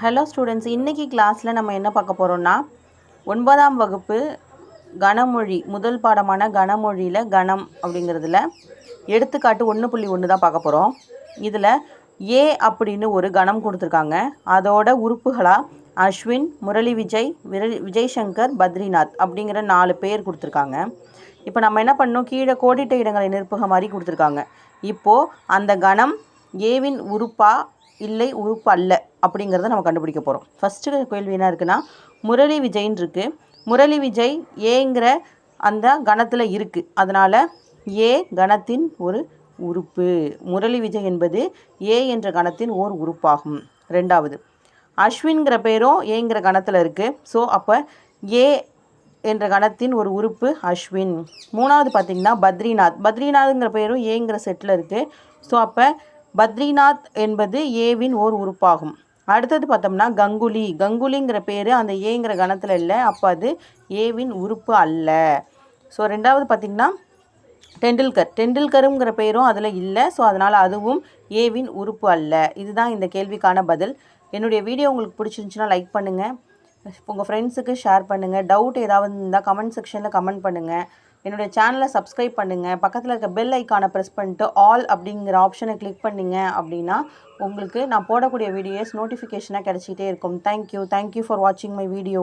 Hello students இன்றைக்கி கிளாஸில் நம்ம என்ன பார்க்க போகிறோம்னா ஒன்பதாம் வகுப்பு கனமொழி முதல் பாடமான கனமொழியில் கணம் அப்படிங்கிறதுல எடுத்துக்காட்டு ஒன்று புள்ளி ஒன்று தான் பார்க்க போகிறோம் இதில் ஏ அப்படின்னு ஒரு கணம் கொடுத்துருக்காங்க. அதோட உறுப்புகளாக அஸ்வின் முரளி விஜய் விஜய் சங்கர் பத்ரிநாத் அப்படிங்கிற நாலு பேர் கொடுத்துருக்காங்க. இப்போ நம்ம என்ன பண்ணோம் கீழே கோடிட்ட இடங்களை நிற்புக மாதிரி கொடுத்துருக்காங்க. இப்போது அந்த கணம் ஏவின் உறுப்பாக இல்லை உறுப்பு அல்ல அப்படிங்கிறத நம்ம கண்டுபிடிக்க போகிறோம் ஃபஸ்ட்டு கேள்வி என்ன இருக்குன்னா முரளி விஜய்ன்னு இருக்குது முரளி விஜய் ஏங்கிற அந்த கணத்தில் இருக்குது அதனால் ஏ கணத்தின் ஒரு உறுப்பு. முரளி விஜய் என்பது ஏ என்ற கணத்தின் ஓர் உறுப்பாகும். ரெண்டாவது அஸ்வின்கிற பேரும் ஏங்கிற கணத்தில் இருக்குது ஸோ அப்போ ஏ என்ற கணத்தின் ஒரு உறுப்பு அஸ்வின். மூணாவது பார்த்திங்கன்னா பத்ரிநாத். பத்ரிநாத்ங்கிற பேரும் ஏங்கிற செட்டில் இருக்குது ஸோ அப்போ பத்ரிநாத் என்பது ஏவின் ஓர் உறுப்பாகும். அடுத்தது பார்த்தோம்னா கங்குலி. கங்குலிங்கிற பேர் அந்த ஏங்கிற கணத்தில் இல்லை. அப்போ அது ஏவின் உறுப்பு அல்ல. ஸோ ரெண்டாவது பார்த்திங்கன்னா டெண்டுல்கர். டெண்டுல்கருங்கிற பேரும் அதில் இல்லை. ஸோ அதனால் அதுவும் ஏவின் உறுப்பு அல்ல. இதுதான் இந்த கேள்விக்கான பதில். என்னுடைய வீடியோ உங்களுக்கு பிடிச்சிருந்துச்சுன்னா லைக் பண்ணுங்கள் உங்கள் ஃப்ரெண்ட்ஸுக்கு ஷேர் பண்ணுங்கள் டவுட் ஏதாவது இருந்தால் கமெண்ட் செக்ஷனில் கமெண்ட் பண்ணுங்கள் என்னுடைய சேனலை சப்ஸ்கிரைப் பண்ணுங்கள் பக்கத்தில் இருக்க பெல் ஐக்கானை ப்ரெஸ் பண்ணிட்டு ஆல் அப்படிங்கிற ஆப்ஷனை கிளிக் பண்ணிங்க அப்படின்னா உங்களுக்கு நான் போடக்கூடிய வீடியோஸ் நோட்டிஃபிகேஷனாக கிடச்சிட்டே இருக்கும். Thank you thank you for வாட்சிங் மை வீடியோ